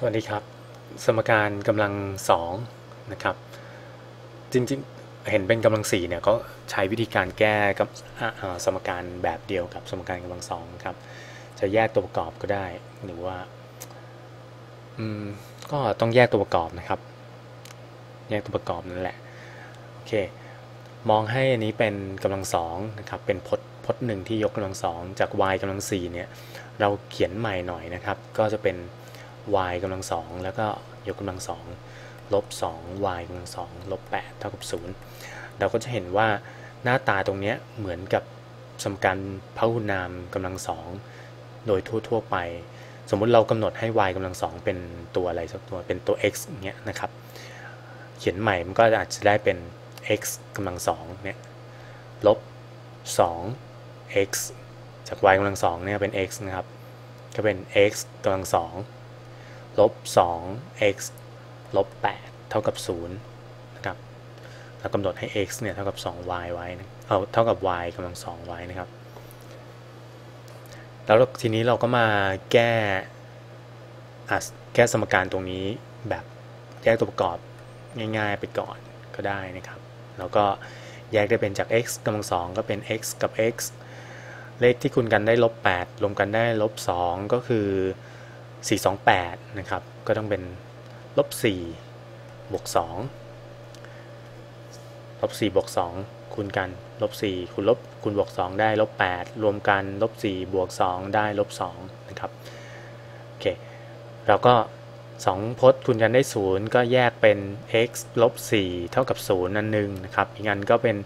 สวัสดีครับ สมการกำลังสองนะครับ จริงๆ เห็นเป็นกำลังสี่เนี่ยก็ใช้วิธีการแก้กับสมการแบบเดียวกับสมการกำลังสองครับ จะแยกตัวประกอบก็ได้หรือว่าอืมก็ต้องแยกตัวประกอบนะครับ แยกตัวประกอบนั่นแหละโอเคมองให้อันนี้เป็นกำลังสองนะครับเป็นพจน์พจน์หนึ่งที่ยกกำลังสองจาก y กำลังสี่เนี่ยเราเขียนใหม่หน่อยนะครับ ก็จะเป็น y กำลังสองแล้วก็ยกกำลังสองลบ2 y กำลังสองลบ8เท่ากับ 0 เราก็จะเห็นว่าหน้าตาตรงนี้เหมือนกับสมการพหุนามกำลังสองโดยทั่วๆไป สมมุติเรากำหนดให้ y กำลังสองเป็นตัวอะไรสักตัวเป็นตัว x เงี้ยนะครับ เขียนใหม่มันก็อาจจะได้เป็น x กำลังสองเนี่ยลบ 2 x จาก y กำลังสองเนี่ยเป็น x นะครับ ก็เป็น x กำลังสอง ลบ 2 x ลบ 8 เท่ากับ 0 นะครับ เรากำหนดให้ x เนี่ย เท่ากับ 2y ไว้นะเอาเท่ากับ y กำลังสองไว้นะครับ แล้วทีนี้เราก็มาแก้แก้สมการตรงนี้แบบแยกตัวประกอบง่ายๆไปก่อนก็ได้นะครับ แล้วก็แยกได้เป็นจาก x กำลังสองก็เป็น x กับ x เลขที่คูณกันได้ลบ 8 รวมกันได้ลบ 2 ก็คือ 428 นะครับ ก็ต้องเป็นลบ4บวก2ลบ4บวก2คูณกันลบ4คูณลบคูณบวก 2 ได้ลบ8รวมกันลบ4บวก 2 ได้ลบ2นะครับโอเคเราก็ 2พจน์คูณกันได้ 0 ก็แยกเป็น x ลบ4เท่ากับ0นั่นหนึ่งนะครับอีกอันก็เป็น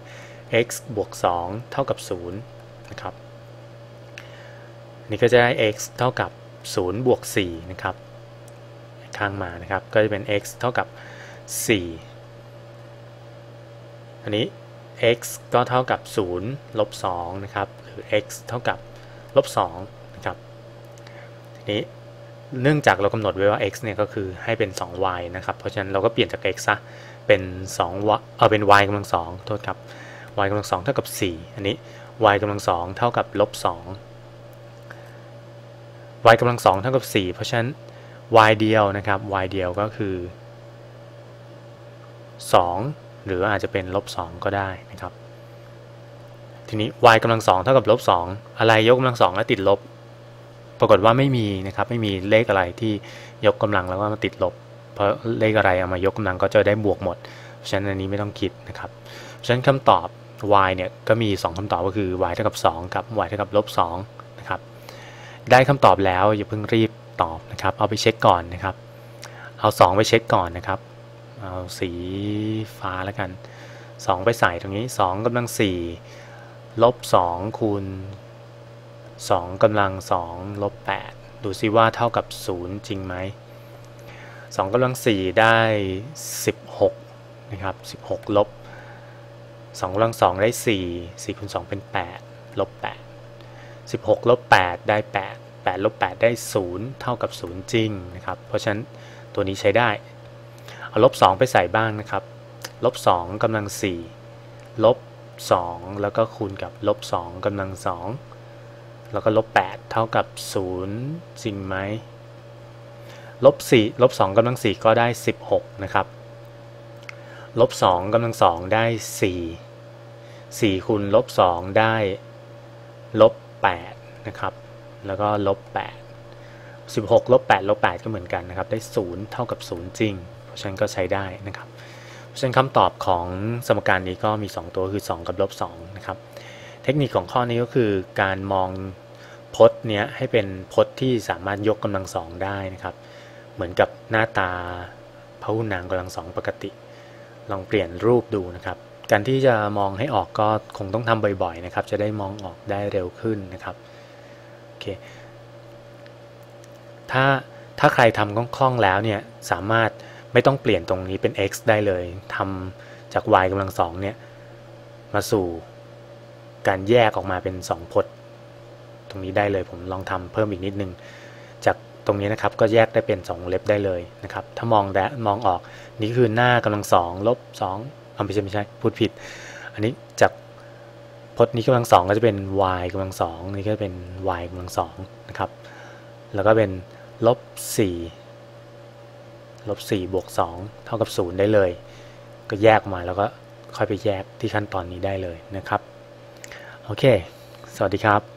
x บวก 2 เท่ากับ0นะครับนี่ก็จะได้ x เท่ากับ 0บวก4นะครับข้างมานะครับก็จะเป็น x เท่ากับ 4 อันนี้ x ก็เท่ากับ0ลบ2นะครับหรือ x เท่ากับลบ2นะครับทีนี้เนื่องจากเรากำหนดไว้ว่า x เนี่ยก็คือให้เป็น 2y นะครับ เพราะฉะนั้นเราก็เปลี่ยนจาก x ซะเป็น2 y เอาเป็น y กำลัง2โทษครับ y กำลัง2เท่ากับ 4 อันนี้ y กำลัง2เท่ากับลบ2 y กำลัง2เท่ากับ 4 เพราะฉะนั้น y เดียวนะครับ y เดียวก็คือ 2 หรืออาจจะเป็นลบ2ก็ได้นะครับ ทีนี้ y กำลัง2เท่ากับลบ2อะไรยกกำลัง2แล้วติดลบ ปรากฏว่าไม่มีนะครับ ไม่มีเลขอะไรที่ยกกำลังแล้วก็มาติดลบ เพราะเลขอะไรเอามายกกำลังก็จะได้บวกหมด เพราะฉะนั้นอันนี้ไม่ต้องคิดนะครับ เพราะฉะนั้นคำตอบ y เนี่ยก็มี 2คำตอบก็คือ y เท่ากับ 2 กับ y เท่ากับลบ2 ได้คำตอบแล้วอย่าเพิ่งรีบตอบนะครับ เอาไปเช็คก่อนนะครับ เอา 2 ไปเช็คก่อนนะครับ เอาสีฟ้าแล้วกัน 2 ไปใส่ตรงนี้ 2กำลัง 4 ลบ 2 คูณ 2กำลัง 2 ลบ 8 ดูซิว่าเท่ากับ 0 จริงไหม2กำลัง 4 ได้ 16 นะครับ 16 ลบ2กำลัง 2 ได้ 4 4คูณ2เป็น 8 ลบ 8 16ลบ8ได้ 8 8ลบ8ได้ 0 เท่ากับ 0 จริงนะครับ เพราะฉะนั้นตัวนี้ใช้ได้ เอาลบ 2 ไปใส่บ้างนะครับ ลบ2กำลัง 4 ลบ 2 แล้วก็คูณกับลบ 2กำลัง 2 แล้วก็ลบ 8 เท่ากับ 0 จริงไหม ลบ 4 ลบ 2กำลัง 4 ก็ได้ 16 นะครับ ลบ 2กำลัง 2 ได้ 4 4คูณลบ 2 ได้ ลบ 8นะครับแล้วก็ลบ8 16ลบ8ลบ8ก็เหมือนกันนะครับได้ 0 เท่ากับ 0 จริง เพราะฉะนั้นก็ใช้ได้นะครับเพราะฉะนั้นคำตอบของสมการนี้ก็มี 2 ตัวคือ 2 กับลบ2นะครับเทคนิคของข้อนี้ก็คือการมองพจน์เนี้ยให้เป็นพจน์ที่สามารถยกกำลังสองได้นะครับ เหมือนกับหน้าตาพหุนามกำลังสองปกติ ลองเปลี่ยนรูปดูนะครับ การที่จะมองให้ออกก็คงต้องทำบ่อยๆนะครับ จะได้มองออกได้เร็วขึ้นนะครับโอเคถ้าถ้าใครทำคล่องๆแล้วเนี่ยสามารถไม่ต้องเปลี่ยนตรงนี้เป็น x ได้เลยทำจาก y กำลังสองเนี่ยมาสู่การแยกออกมาเป็น 2 พจน์ ตรงนี้ได้เลยผมลองทำเพิ่มอีกนิดนึง จากตรงนี้นะครับก็แยกได้เป็น 2 เล็บได้เลยนะครับ ถ้ามองแดมองออกนี่คือหน้ากำลังสองลบ2 เอาไม่ใช่ไม่ใช่พูดผิด อันนี้จากพจน์นี้กำลังสองก็จะเป็น y กำลังสองนี่ก็เป็น y กำลังสองนะครับ แล้วก็เป็นลบ4ลบ4บวก2เท่ากับ 0 ได้เลย ก็แยกมาแล้วก็ค่อยไปแยกที่ขั้นตอนนี้ได้เลยนะครับ โอเค สวัสดีครับ